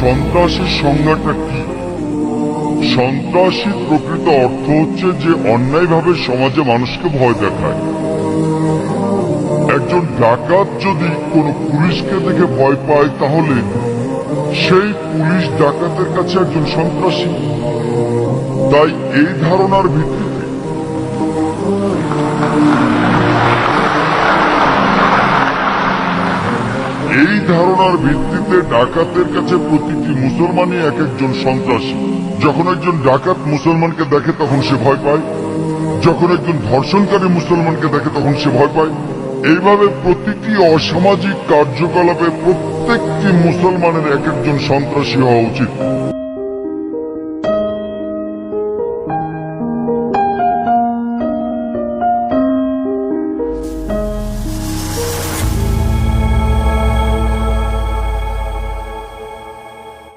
সন্ত্রাসীর সংজ্ঞাটা কি? সন্ত্রাসীর প্রকৃত অর্থ হচ্ছে যে অন্যায়ভাবে সমাজে মানুষকে ভয় দেখায়। একজন ডাকাত যদি কোনো পুলিশকে দেখে ভয় পায়, তাহলে সেই পুলিশ ডাকাতের কাছে একজন সন্ত্রাসী। তাই এই ধারণার ভিত্তিতে এই ধারণার ভিত্তিতে ডাকাতের কাছে প্রতিটি মুসলমানই এক একজন সন্ত্রাসী। যখন একজন ডাকাত মুসলমানকে দেখে, তখন সে ভয় পায়। যখন একজন ধর্ষণকারী মুসলমানকে দেখে, তখন সে ভয় পায়। এইভাবে প্রতিটি অসামাজিক কার্যকলাপে প্রত্যেকটি মুসলমানের এক একজন সন্ত্রাসী হওয়া উচিত।